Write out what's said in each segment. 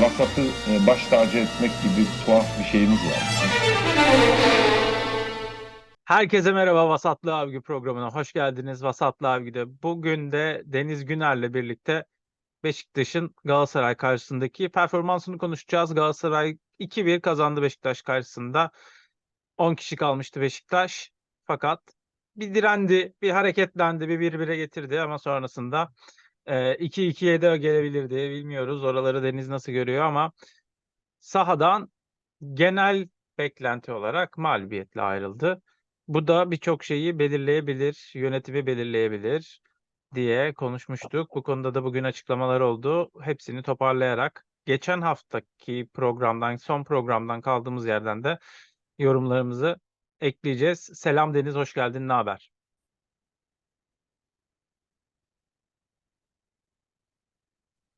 vasatı e, baş tacı etmek gibi tuhaf bir şeyimiz var. Herkese merhaba Vasatlı Avgü programına hoş geldiniz Vasatlı Avgü'de. Bugün de Deniz Güner'le birlikte Beşiktaş'ın Galatasaray karşısındaki performansını konuşacağız. Galatasaray 2-1 kazandı Beşiktaş karşısında. 10 kişi kalmıştı Beşiktaş. Fakat bir direndi, bir hareketlendi, bir 1-1'e getirdi ama sonrasında 2-2'ye de gelebilirdi. Bilmiyoruz oraları Deniz nasıl görüyor ama sahadan genel beklenti olarak mağlubiyetle ayrıldı. Bu da birçok şeyi belirleyebilir, yönetimi belirleyebilir diye konuşmuştuk. Bu konuda da bugün açıklamalar oldu. Hepsini toparlayarak geçen haftaki programdan, son programdan kaldığımız yerden de yorumlarımızı ekleyeceğiz. Selam Deniz, hoş geldin. Ne haber?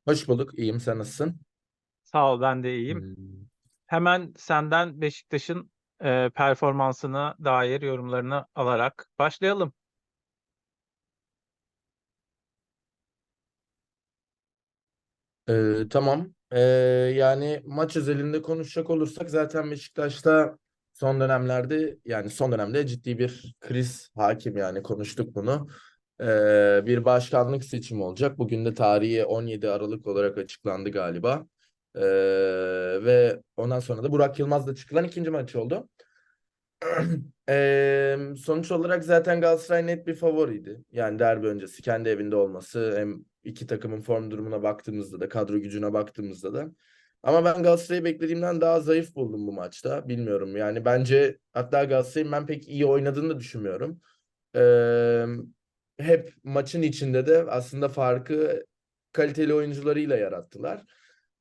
Hoş bulduk. İyiyim. Sen nasılsın? Sağ ol, ben de iyiyim. Hmm. Hemen senden Beşiktaş'ın e, performansına dair yorumlarını alarak başlayalım. Ee, tamam. Ee, yani maç özelinde konuşacak olursak zaten Beşiktaş'ta son dönemlerde yani son dönemde ciddi bir kriz hakim yani konuştuk bunu. Ee, bir başkanlık seçimi olacak. Bugün de tarihi 17 Aralık olarak açıklandı galiba. Ee, ve ondan sonra da Burak Yılmaz'la çıkılan ikinci maç oldu. Eee, sonuç olarak zaten Galatasaray net bir favoriydi. Yani derbi öncesi kendi evinde olması hem iki takımın form durumuna baktığımızda da kadro gücüne baktığımızda da. Ama ben Galatasaray'ı beklediğimden daha zayıf buldum bu maçta. Bilmiyorum yani bence hatta Galatasaray'ın ben pek iyi oynadığını da düşünmüyorum. Eee, hep maçın içinde de aslında farkı kaliteli oyuncularıyla yarattılar.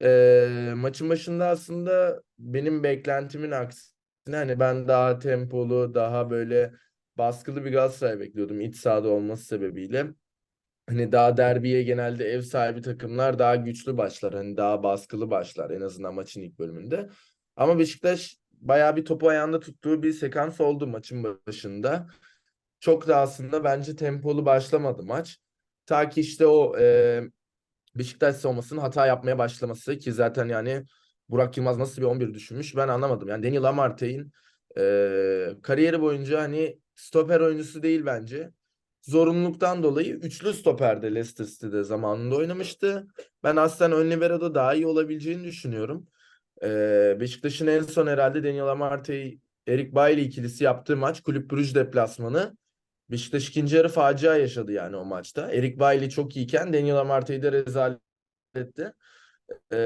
Eee, maçın başında aslında benim beklentimin aksi hani ben daha tempolu, daha böyle baskılı bir Galatasaray bekliyordum iç sahada olması sebebiyle. Hani daha derbiye genelde ev sahibi takımlar daha güçlü başlar. Hani daha baskılı başlar en azından maçın ilk bölümünde. Ama Beşiktaş bayağı bir topu ayağında tuttuğu bir sekans oldu maçın başında. Çok da aslında bence tempolu başlamadı maç. Ta ki işte o e, Beşiktaş savunmasının hata yapmaya başlaması ki zaten yani Burak Yılmaz nasıl bir 11 düşünmüş ben anlamadım. Yani Daniel Amartey'in e, kariyeri boyunca hani stoper oyuncusu değil bence. Zorunluluktan dolayı üçlü stoperde Leicester City'de zamanında oynamıştı. Ben aslında ön libero'da daha iyi olabileceğini düşünüyorum. E, Beşiktaş'ın en son herhalde Daniel Amartey, Erik Bailly ikilisi yaptığı maç Kulüp Brugge deplasmanı. Beşiktaş ikinci yarı facia yaşadı yani o maçta. Erik Bailly çok iyiyken Daniel Amartey de rezalet etti. Ee,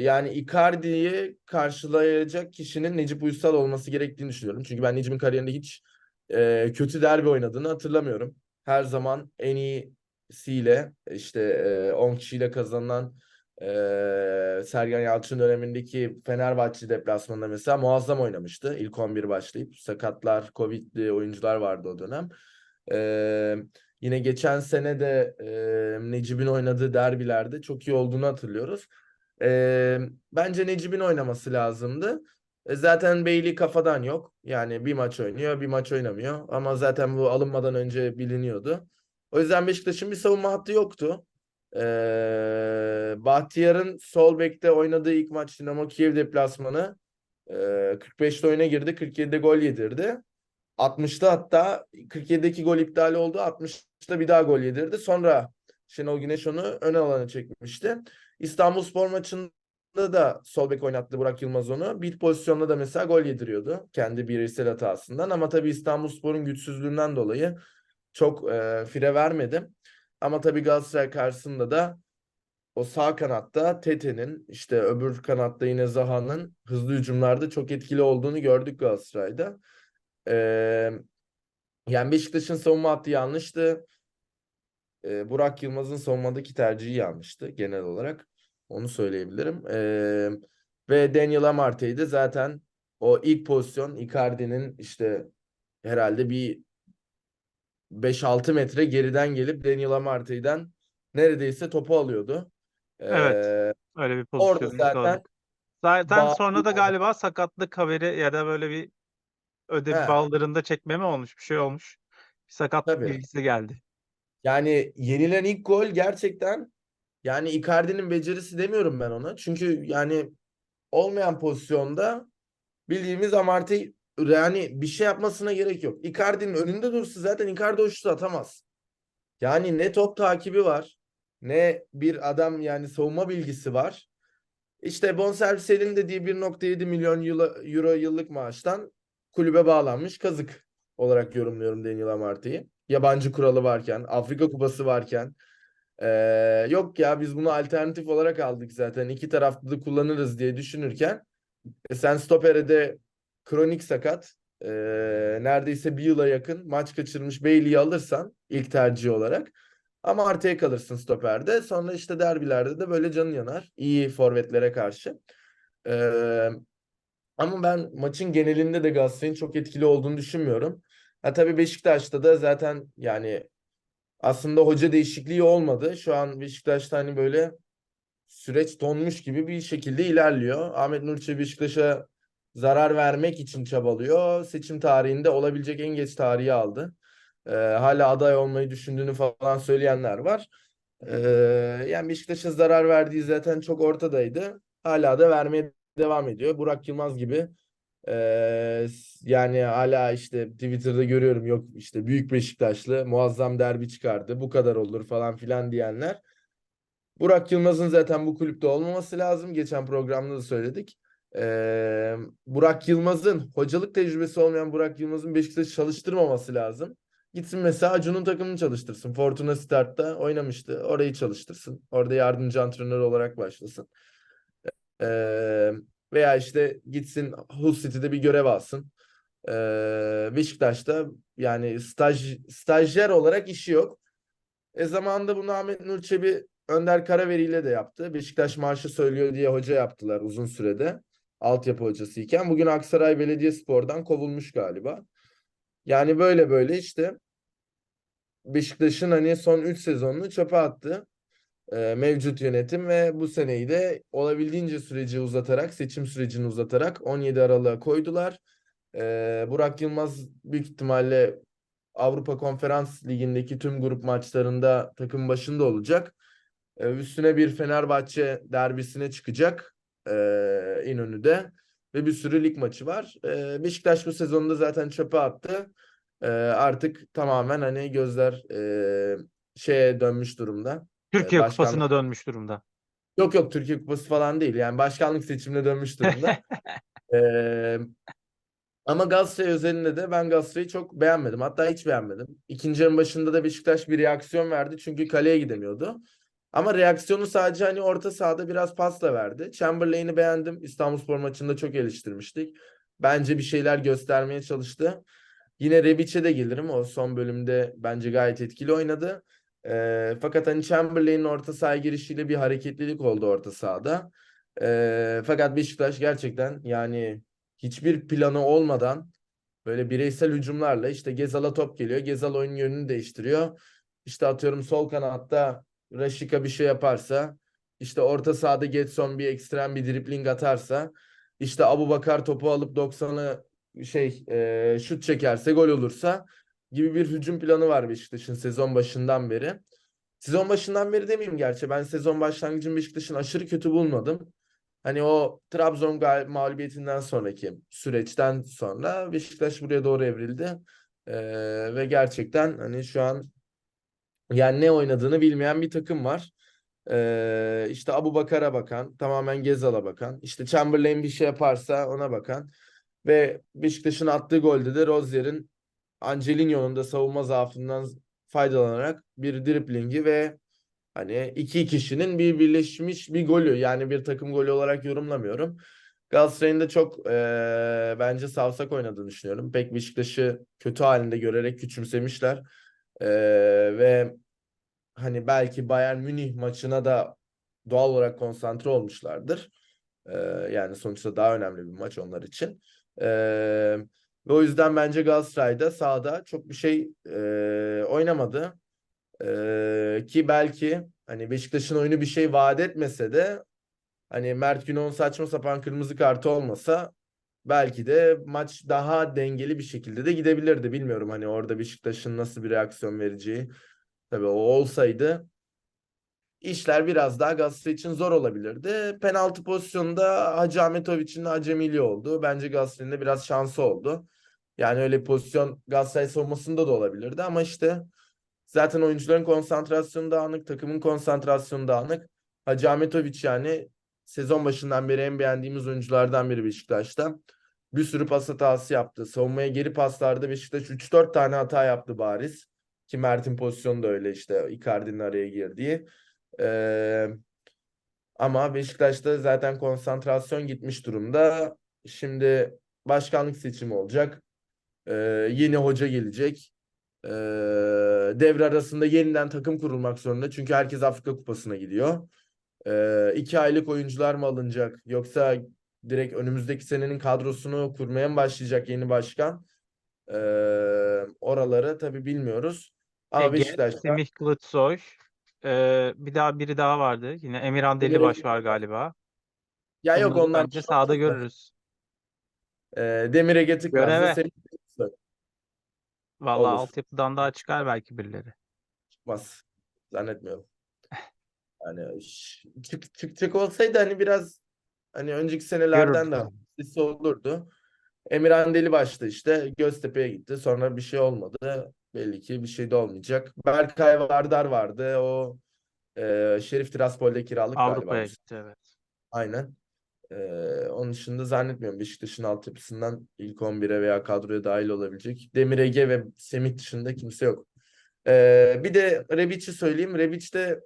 yani Icardi'yi karşılayacak kişinin Necip Uysal olması gerektiğini düşünüyorum. Çünkü ben Necip'in kariyerinde hiç e, kötü derbi oynadığını hatırlamıyorum. Her zaman en iyisiyle işte e, 10 kişiyle kazanılan e, Sergen Yalçın dönemindeki Fenerbahçe deplasmanında mesela muazzam oynamıştı. İlk 11 başlayıp sakatlar, Covid'li oyuncular vardı o dönem. Eee Yine geçen sene de e, Necip'in oynadığı derbilerde çok iyi olduğunu hatırlıyoruz. E, bence Necip'in oynaması lazımdı. E, zaten Bailey kafadan yok. Yani bir maç oynuyor, bir maç oynamıyor. Ama zaten bu alınmadan önce biliniyordu. O yüzden Beşiktaş'ın bir savunma hattı yoktu. E, Bahtiyar'ın sol bekte oynadığı ilk maç Dinamo Kiev deplasmanı. E, 45'te oyuna girdi, 47'de gol yedirdi. 60'ta hatta 47'deki gol iptal oldu. 60'ta bir daha gol yedirdi. Sonra Şenol Güneş onu ön alana çekmişti. İstanbulspor maçında da sol bek oynattı Burak Yılmaz onu. Bir pozisyonda da mesela gol yediriyordu. Kendi bireysel hatasından. Ama tabii İstanbulspor'un güçsüzlüğünden dolayı çok e, fire vermedi. Ama tabii Galatasaray karşısında da o sağ kanatta Tete'nin işte öbür kanatta yine Zaha'nın hızlı hücumlarda çok etkili olduğunu gördük Galatasaray'da. Ee, yani Beşiktaş'ın savunma hattı yanlıştı. Ee, Burak Yılmaz'ın savunmadaki tercihi yanlıştı genel olarak. Onu söyleyebilirim. Ee, ve Daniel Amartey de zaten o ilk pozisyon Icardi'nin işte herhalde bir 5-6 metre geriden gelip Daniel Amartey'den neredeyse topu alıyordu. Evet. Ee, Öyle bir orada pozisyonumuz zaten. Zaten Ba- sonra da galiba sakatlık haberi ya da böyle bir öde He. baldırında çekme mi olmuş? Bir şey olmuş. Bir sakatlık Tabii. bilgisi geldi. Yani yenilen ilk gol gerçekten Yani Icardi'nin becerisi demiyorum ben ona. Çünkü yani olmayan pozisyonda bildiğimiz Amartey yani bir şey yapmasına gerek yok. Icardi'nin önünde dursa zaten Icardi o şutu atamaz. Yani ne top takibi var ne bir adam yani savunma bilgisi var. İşte bonservis elin dediği 1.7 milyon euro, yıllık maaştan kulübe bağlanmış kazık olarak yorumluyorum Daniel Amartey'i. Yabancı kuralı varken, Afrika Kupası varken. Ee, yok ya biz bunu alternatif olarak aldık zaten. iki taraflı kullanırız diye düşünürken e, sen stopere de kronik sakat e, neredeyse bir yıla yakın maç kaçırmış Bailey'i alırsan ilk tercih olarak ama artıya kalırsın stoperde. Sonra işte derbilerde de böyle canın yanar. iyi forvetlere karşı. Ee, ama ben maçın genelinde de Galatasaray'ın çok etkili olduğunu düşünmüyorum. Ha tabii Beşiktaş'ta da zaten yani aslında hoca değişikliği olmadı. Şu an Beşiktaş'ta hani böyle süreç donmuş gibi bir şekilde ilerliyor. Ahmet Nur Çebi Beşiktaş'a zarar vermek için çabalıyor. Seçim tarihinde olabilecek en geç tarihi aldı. Ee, hala aday olmayı düşündüğünü falan söyleyenler var. Ee, yani Beşiktaş'a zarar verdiği zaten çok ortadaydı. Hala da vermeye devam ediyor. Burak Yılmaz gibi ee, yani hala işte Twitter'da görüyorum yok işte büyük Beşiktaşlı muazzam derbi çıkardı. Bu kadar olur falan filan diyenler. Burak Yılmaz'ın zaten bu kulüpte olmaması lazım. Geçen programda da söyledik. Ee, Burak Yılmaz'ın hocalık tecrübesi olmayan Burak Yılmaz'ın Beşiktaş'ı çalıştırmaması lazım. Gitsin mesela Acun'un takımını çalıştırsın. Fortuna Start'ta oynamıştı. Orayı çalıştırsın. Orada yardımcı antrenör olarak başlasın. Ee, veya işte gitsin Hull City'de bir görev alsın. Ee, Beşiktaş'ta yani staj stajyer olarak işi yok. E zamanında bunu Ahmet Nur Çebi Önder Karaveri ile de yaptı. Beşiktaş marşı söylüyor diye hoca yaptılar uzun sürede. Altyapı hocası iken. Bugün Aksaray Belediyespor'dan kovulmuş galiba. Yani böyle böyle işte Beşiktaş'ın hani son 3 sezonunu çöpe attı e, mevcut yönetim ve bu seneyi de olabildiğince süreci uzatarak, seçim sürecini uzatarak 17 Aralık'a koydular. E, Burak Yılmaz büyük ihtimalle Avrupa Konferans Ligi'ndeki tüm grup maçlarında takım başında olacak. E, üstüne bir Fenerbahçe derbisine çıkacak e, İnönü'de ve bir sürü lig maçı var. E, Beşiktaş bu sezonda zaten çöpe attı. E, artık tamamen hani gözler e, şeye dönmüş durumda. Türkiye başkan- Kupası'na dönmüş durumda. Yok yok Türkiye Kupası falan değil. Yani başkanlık seçimine dönmüş durumda. Ee, ama Galatasaray özelinde de ben Galatasaray'ı çok beğenmedim. Hatta hiç beğenmedim. İkinci yarının başında da Beşiktaş bir reaksiyon verdi. Çünkü kaleye gidemiyordu. Ama reaksiyonu sadece hani orta sahada biraz pasla verdi. Chamberlain'i beğendim. İstanbulspor maçında çok eleştirmiştik. Bence bir şeyler göstermeye çalıştı. Yine Rebic'e de gelirim. O son bölümde bence gayet etkili oynadı. Ee, fakat hani Chamberlain'in orta sahaya girişiyle bir hareketlilik oldu orta sahada. Ee, fakat Beşiktaş gerçekten yani hiçbir planı olmadan böyle bireysel hücumlarla işte Gezal'a top geliyor. Gezal oyunun yönünü değiştiriyor. İşte atıyorum sol kanatta Raşika bir şey yaparsa işte orta sahada Getson bir ekstrem bir dribling atarsa işte Abubakar topu alıp 90'ı şey e, şut çekerse gol olursa gibi bir hücum planı var Beşiktaş'ın sezon başından beri. Sezon başından beri demeyeyim gerçi. Ben sezon başlangıcını Beşiktaş'ın aşırı kötü bulmadım. Hani o Trabzon mağlubiyetinden sonraki süreçten sonra Beşiktaş buraya doğru evrildi. Ee, ve gerçekten hani şu an yani ne oynadığını bilmeyen bir takım var. Ee, işte Abu Bakar'a bakan, tamamen Gezal'a bakan, işte Chamberlain bir şey yaparsa ona bakan ve Beşiktaş'ın attığı golde de Rozier'in Angelino'nun da savunma zaafından faydalanarak bir driblingi ve hani iki kişinin bir birleşmiş bir golü yani bir takım golü olarak yorumlamıyorum. Galatasaray'ın da çok eee, bence savsak oynadığını düşünüyorum. Pek Beşiktaş'ı kötü halinde görerek küçümsemişler. Eee, ve hani belki Bayern Münih maçına da doğal olarak konsantre olmuşlardır. Eee, yani sonuçta daha önemli bir maç onlar için. Eee ve o yüzden bence Galatasaray'da sahada çok bir şey e, oynamadı. E, ki belki hani Beşiktaş'ın oyunu bir şey vaat etmese de hani Mert Günok'un saçma sapan kırmızı kartı olmasa belki de maç daha dengeli bir şekilde de gidebilirdi. Bilmiyorum hani orada Beşiktaş'ın nasıl bir reaksiyon vereceği. Tabii o olsaydı işler biraz daha Galatasaray için zor olabilirdi. Penaltı pozisyonunda Hacı Ahmetoviç'in acemiliği oldu. Bence Galatasaray'ın da biraz şansı oldu. Yani öyle pozisyon Galatasaray savunmasında da olabilirdi ama işte zaten oyuncuların konsantrasyonu dağınık, takımın konsantrasyonu dağınık. Hacı Ahmetoviç yani sezon başından beri en beğendiğimiz oyunculardan biri Beşiktaş'ta. Bir sürü pas hatası yaptı. Savunmaya geri paslarda Beşiktaş 3-4 tane hata yaptı bariz. Ki Mert'in pozisyonu da öyle işte Icardi'nin araya girdiği. Ee, ama Beşiktaş'ta zaten konsantrasyon gitmiş durumda. Şimdi başkanlık seçimi olacak. Ee, yeni hoca gelecek. Ee, devre arasında yeniden takım kurulmak zorunda. Çünkü herkes Afrika Kupası'na gidiyor. Ee, iki aylık oyuncular mı alınacak? Yoksa direkt önümüzdeki senenin kadrosunu kurmaya mı başlayacak yeni başkan? Ee, oraları tabii bilmiyoruz. Ama Ege, Beşiktaş'ta Semih Kılıçsoy. Ee, bir daha biri daha vardı. Yine Emirhan Delibaş var galiba. ya yok Bunları onlar bence sahada görürüz. Ee, Demir Ege Göreve. Semih Kılıçsoy Olur. altyapıdan daha çıkar belki birileri. çıkmaz. Zannetmiyorum. Yani çık çıkacak olsaydı hani biraz hani önceki senelerden de sesi olurdu. Emirhan Delibaş'tı işte Göztepe'ye gitti. Sonra bir şey olmadı. Belli ki bir şey de olmayacak. Berkay Vardar vardı. O e, Şerif Tiraspol'de kiralık. Avrupa'ya gitti evet. Aynen. Ee, onun dışında zannetmiyorum Beşiktaş'ın altyapısından ilk 11'e veya kadroya dahil olabilecek. Demir Ege ve Semih dışında kimse yok. Ee, bir de Rebic'i söyleyeyim. Rebic de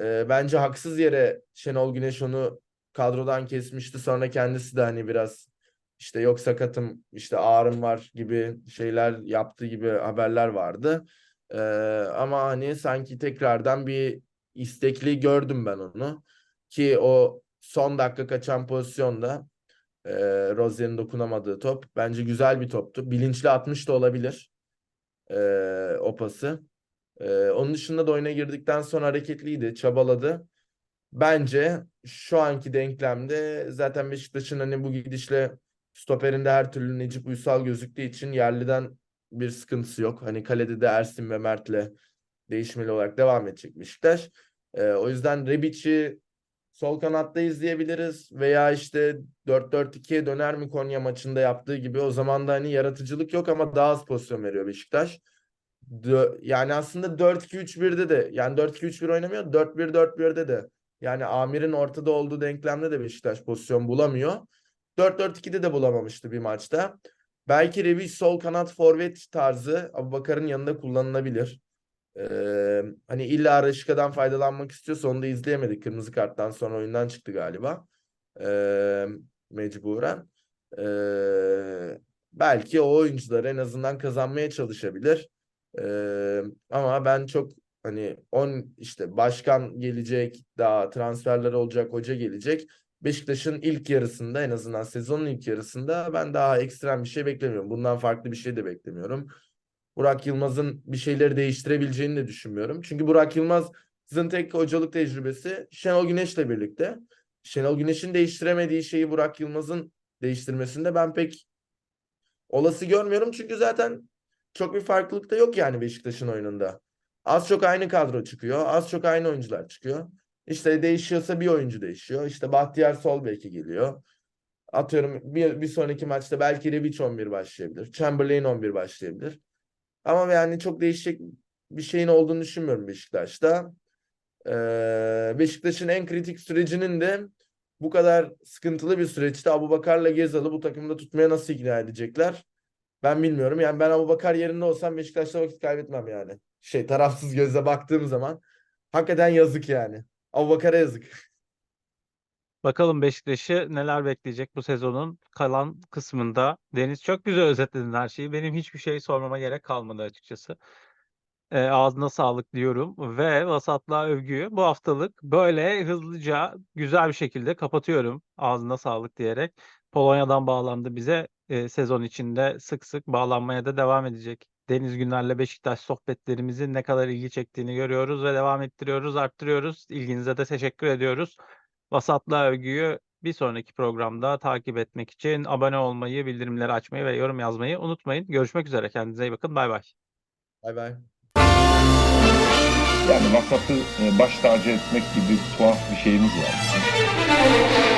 e, bence haksız yere Şenol Güneş onu kadrodan kesmişti. Sonra kendisi de hani biraz işte yok sakatım işte ağrım var gibi şeyler yaptığı gibi haberler vardı. Ee, ama hani sanki tekrardan bir istekli gördüm ben onu. Ki o son dakika kaçan pozisyonda e, Rozier'in dokunamadığı top bence güzel bir toptu. Bilinçli atmış da olabilir e, o pası. E, onun dışında da oyuna girdikten sonra hareketliydi, çabaladı. Bence şu anki denklemde zaten Beşiktaş'ın hani bu gidişle stoperinde her türlü Necip Uysal gözüktüğü için yerliden bir sıkıntısı yok. Hani kalede de Ersin ve Mert'le değişmeli olarak devam edecek Beşiktaş. E, o yüzden Rebic'i sol kanatta izleyebiliriz veya işte 4-4-2'ye döner mi Konya maçında yaptığı gibi o zaman da hani yaratıcılık yok ama daha az pozisyon veriyor Beşiktaş. Yani aslında 4-2-3-1'de de yani 4-2-3-1 oynamıyor 4-1-4-1'de de yani Amir'in ortada olduğu denklemde de Beşiktaş pozisyon bulamıyor. 4-4-2'de de bulamamıştı bir maçta. Belki Rebic sol kanat forvet tarzı Abubakar'ın yanında kullanılabilir. Ee, hani illa Raşika'dan faydalanmak istiyorsa onu da izleyemedik. Kırmızı karttan sonra oyundan çıktı galiba. Ee, mecburen. Ee, belki o oyuncular en azından kazanmaya çalışabilir. Ee, ama ben çok hani on işte başkan gelecek, daha transferler olacak, hoca gelecek. Beşiktaş'ın ilk yarısında en azından sezonun ilk yarısında ben daha ekstrem bir şey beklemiyorum. Bundan farklı bir şey de beklemiyorum. Burak Yılmaz'ın bir şeyleri değiştirebileceğini de düşünmüyorum. Çünkü Burak Yılmaz'ın tek hocalık tecrübesi Şenol Güneş'le birlikte. Şenol Güneş'in değiştiremediği şeyi Burak Yılmaz'ın değiştirmesinde ben pek olası görmüyorum. Çünkü zaten çok bir farklılık da yok yani Beşiktaş'ın oyununda. Az çok aynı kadro çıkıyor. Az çok aynı oyuncular çıkıyor. İşte değişiyorsa bir oyuncu değişiyor. İşte Bahtiyar sol belki geliyor. Atıyorum bir, bir sonraki maçta belki Rebic 11 başlayabilir. Chamberlain 11 başlayabilir. Ama yani çok değişecek bir şeyin olduğunu düşünmüyorum Beşiktaş'ta. Ee, Beşiktaş'ın en kritik sürecinin de bu kadar sıkıntılı bir süreçte Abubakar'la Gezal'ı bu takımda tutmaya nasıl ikna edecekler? Ben bilmiyorum. Yani ben Abubakar yerinde olsam Beşiktaş'ta vakit kaybetmem yani. Şey tarafsız gözle baktığım zaman hakikaten yazık yani. Abubakar'a yazık. Bakalım Beşiktaş'ı neler bekleyecek bu sezonun kalan kısmında. Deniz çok güzel özetledin her şeyi. Benim hiçbir şey sormama gerek kalmadı açıkçası. E, ağzına sağlık diyorum ve vasatlığa övgüyü bu haftalık böyle hızlıca güzel bir şekilde kapatıyorum. Ağzına sağlık diyerek. Polonya'dan bağlandı bize. E, sezon içinde sık sık bağlanmaya da devam edecek. Deniz Günler'le Beşiktaş sohbetlerimizin ne kadar ilgi çektiğini görüyoruz ve devam ettiriyoruz, arttırıyoruz. İlginize de teşekkür ediyoruz. Vasatlığa övgüyü bir sonraki programda takip etmek için abone olmayı, bildirimleri açmayı ve yorum yazmayı unutmayın. Görüşmek üzere. Kendinize iyi bakın. Bay bay. Bay bay. Yani vasatı baş tacı etmek gibi tuhaf bir şeyimiz var.